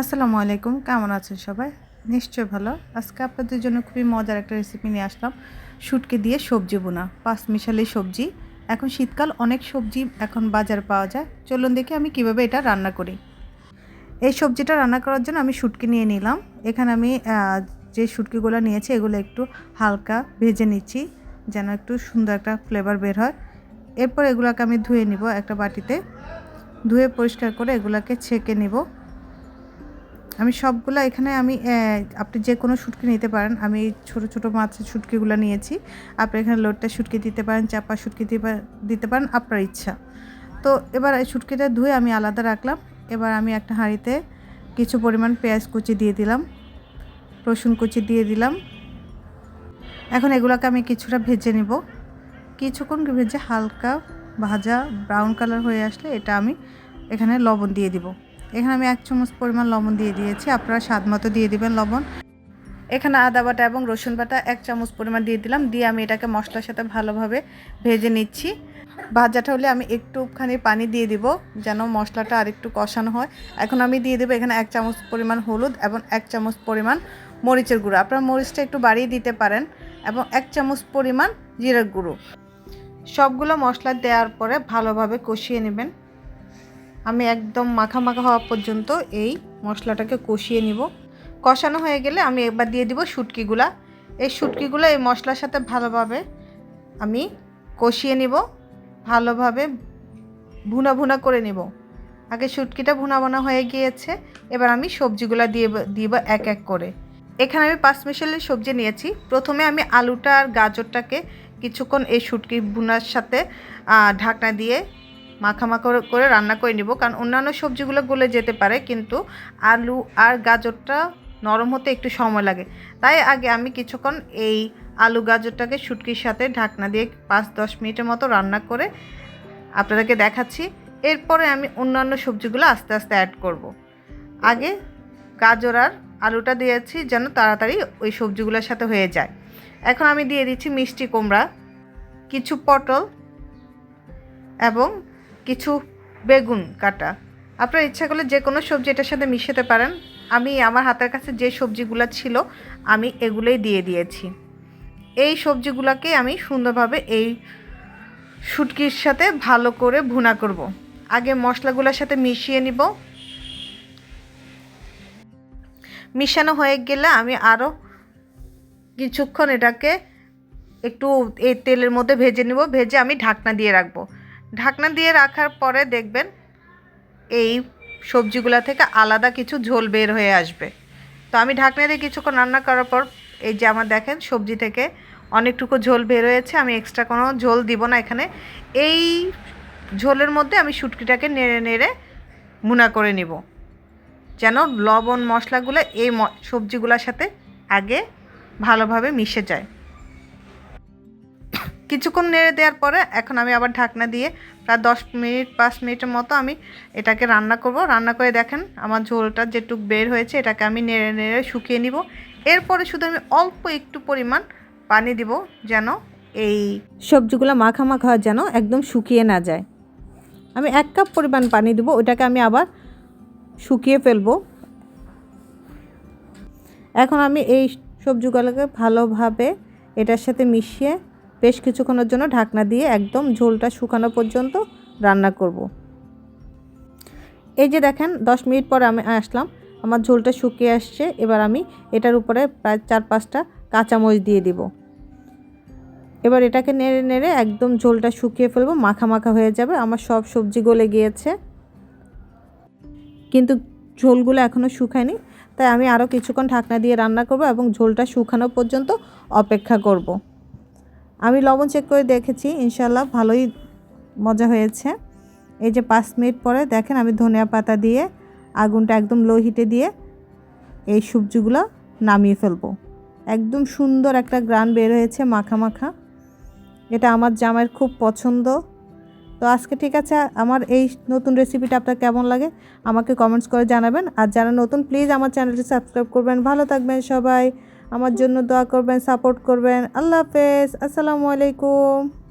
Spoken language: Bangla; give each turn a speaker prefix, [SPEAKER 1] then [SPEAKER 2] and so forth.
[SPEAKER 1] আসসালামু আলাইকুম, কেমন আছেন সবাই? নিশ্চয় ভালো। আজকে আপনাদের জন্য খুবই মজার একটা রেসিপি নিয়ে আসলাম। শুটকি দিয়ে সবজি বোনা, পাঁচ মিশালি সবজি। এখন শীতকাল, অনেক সবজি এখন বাজার পাওয়া যায়। চলুন দেখি আমি কীভাবে এটা রান্না করি। এই সবজিটা রান্না করার জন্য আমি শুটকি নিয়ে নিলাম। এখানে আমি যে শুটকিগুলো নিয়েছি, এগুলো একটু হালকা ভেজে নিচ্ছি, যেন একটু সুন্দর একটা ফ্লেভার বের হয়। এরপর এগুলোকে আমি ধুয়ে নিব একটা বাটিতে। ধুয়ে পরিষ্কার করে এগুলোকে ছেঁকে নিব। আমি সবগুলো এখানে আমি আপনি যে কোনো শুটকি নিতে পারেন। আমি ছোটো ছোটো মাছের শুটকিগুলো নিয়েছি। আপনি এখানে লোডটা শুটকি দিতে পারেন, চাপা শুটকি দিতে পারেন, আপনার ইচ্ছা। তো এবার এই শুটকিটা ধুয়ে আমি আলাদা রাখলাম। এবার আমি একটা হাঁড়িতে কিছু পরিমাণ পেঁয়াজ কুচি দিয়ে দিলাম, রসুন কুচি দিয়ে দিলাম। এখন এগুলোকে আমি কিছুটা ভেজে নিব। কিছুক্ষণ ভেজে হালকা ভাজা, ব্রাউন কালার হয়ে আসলে এটা আমি এখানে লবণ দিয়ে দিব। এখানে আমি এক চামচ পরিমাণ লবণ দিয়ে দিয়েছি। আপনারা স্বাদ মতো দিয়ে দিবেন লবণ। এখানে আদা বাটা এবং রসুন বাটা এক চামচ পরিমাণ দিয়ে দিলাম। দিয়ে আমি এটাকে মশলার সাথে ভালোভাবে ভেজে নিচ্ছি। ভাজাটা হলে আমি একটুখানি পানি দিয়ে দিব যেন মশলাটা আর একটু কষানো হয়। এখন আমি দিয়ে দেবো এখানে এক চামচ পরিমাণ হলুদ এবং এক চামচ পরিমাণ মরিচের গুঁড়ো। আপনারা মরিচটা একটু বাড়িয়ে দিতে পারেন এবং এক চামচ পরিমাণ জিরার গুঁড়ো। সবগুলো মশলা দেওয়ার পরে ভালোভাবে কষিয়ে নেবেন। আমি একদম মাখা মাখা হওয়া পর্যন্ত এই মশলাটাকে কষিয়ে নিব। কষানো হয়ে গেলে আমি এবার দিয়ে দিব শুটকিগুলা। এই শুটকিগুলো এই মশলার সাথে ভালোভাবে আমি কষিয়ে নিব। ভালোভাবে ভুনা ভুনা করে নিব। আগে শুটকিটা ভুনা ভুনা হয়ে গিয়েছে, এবার আমি সবজিগুলো দিয়ে দিব এক এক করে। এখানে আমি পাঁচ মিশালের সবজি নিয়েছি। প্রথমে আমি আলুটা আর গাজরটাকে কিছুক্ষণ এই শুটকি ভুনার সাথে ঢাকনা দিয়ে মাখামাখা করে রান্না করে নিব। কারণ অন্যান্য সবজিগুলো গলে যেতে পারে, কিন্তু আলু আর গাজরটা নরম হতে একটু সময় লাগে। তাই আগে আমি কিছুক্ষণ এই আলু গাজরটাকে শুটকির সাথে ঢাকনা দিয়ে পাঁচ দশ মিনিটের মতো রান্না করে আপনাদেরকে দেখাচ্ছি। এরপরে আমি অন্যান্য সবজিগুলো আস্তে আস্তে অ্যাড করব। আগে গাজর আর আলুটা দিয়েছি যেন তাড়াতাড়ি ওই সবজিগুলোর সাথে হয়ে যায়। এখন আমি দিয়ে দিচ্ছি মিষ্টি কুমড়া, কিছু পটল এবং কিছু বেগুন কাটা। আপনার ইচ্ছা করলে যে কোনো সবজি এটার সাথে মিশাতে পারেন। আমি আমার হাতের কাছে যে সবজিগুলো ছিল, আমি এগুলোই দিয়ে দিয়েছি। এই সবজিগুলোকে আমি সুন্দরভাবে এই শুটকির সাথে ভালো করে ভুনা করব। আগে মশলাগুলোর সাথে মিশিয়ে নিব। মিশানো হয়ে গেলে আমি আরও কিছুক্ষণ এটাকে একটু এই তেলের মধ্যে ভেজে নেব। ভেজে আমি ঢাকনা দিয়ে রাখব। ঢাকনা দিয়ে রাখার পরে দেখবেন এই সবজিগুলা থেকে আলাদা কিছু ঝোল বের হয়ে আসবে। তো আমি ঢাকনা দিয়ে কিছুক্ষণ রান্না করার পর এই যে আমার দেখেন সবজি থেকে অনেকটুকু ঝোল বের হয়েছে, আমি এক্সট্রা কোনো ঝোল দিব না এখানে। এই ঝোলের মধ্যে আমি শুটকিটাকে নেড়ে নেড়ে মুনা করে নিব। যেন লবণ, মশলাগুলো এই সবজিগুলোর সাথে আগে ভালোভাবে মিশে যায়। কিছুক্ষণ নেড়ে দেওয়ার পরে এখন আমি আবার ঢাকনা দিয়ে প্রায় দশ মিনিট, পাঁচ মিনিটের মতো আমি এটাকে রান্না করব। রান্না করে দেখেন আমার ঝোলটা যেটুক বের হয়েছে এটাকে আমি নেড়ে নেড়ে শুকিয়ে নিব। এরপরে শুধু আমি অল্প একটু পরিমাণ পানি দিব যেন এই সবজিগুলো মাখা মাখা যেন একদম শুকিয়ে না যায়। আমি এক কাপ পরিমাণ পানি দেবো ওটাকে আমি আবার শুকিয়ে ফেলব। এখন আমি এই সবজিগুলোকে ভালোভাবে এটার সাথে মিশিয়ে বেশ কিছুক্ষণের জন্য ঢাকনা দিয়ে একদম ঝোলটা শুকানো পর্যন্ত রান্না করব। এই যে দেখেন, দশ মিনিট পরে আমি আসলাম, আমার ঝোলটা শুকিয়ে আসছে, এবার আমি এটার উপরে প্রায় চার পাঁচটা কাঁচামরিচ দিয়ে দিব এবার এটাকে নেড়ে নেড়ে একদম ঝোলটা শুকিয়ে ফেলব, মাখা মাখা হয়ে যাবে, আমার সব সবজি গলে গিয়েছে কিন্তু ঝোলগুলো এখনও শুকায়নি, তাই আমি আরও কিছুক্ষণ ঢাকনা দিয়ে রান্না করব এবং ঝোলটা শুকানো পর্যন্ত অপেক্ষা করব। আমি লবণ চেক করে দেখেছি ইনশাল্লাহ ভালোই মজা হয়েছে। এই যে পাঁচ মিনিট পরে দেখেন আমি ধনিয়া পাতা দিয়ে, আগুনটা একদম লো হিটে দিয়ে এই সবজিগুলো নামিয়ে ফেলব। একদম সুন্দর একটা গ্রান বের হয়েছে মাখা মাখা। এটা আমার জামাইয়ের খুব পছন্দ। তো আজকে ঠিক আছে, আমার এই নতুন রেসিপিটা আপনার কেমন লাগে আমাকে কমেন্টস করে জানাবেন। আর যারা নতুন প্লিজ আমার চ্যানেলটি সাবস্ক্রাইব করবেন। ভালো থাকবেন সবাই। আমার জন্য দোয়া করবেন সাপোর্ট করবেন। আল্লাহ হাফেজ। আসসালামু আলাইকুম।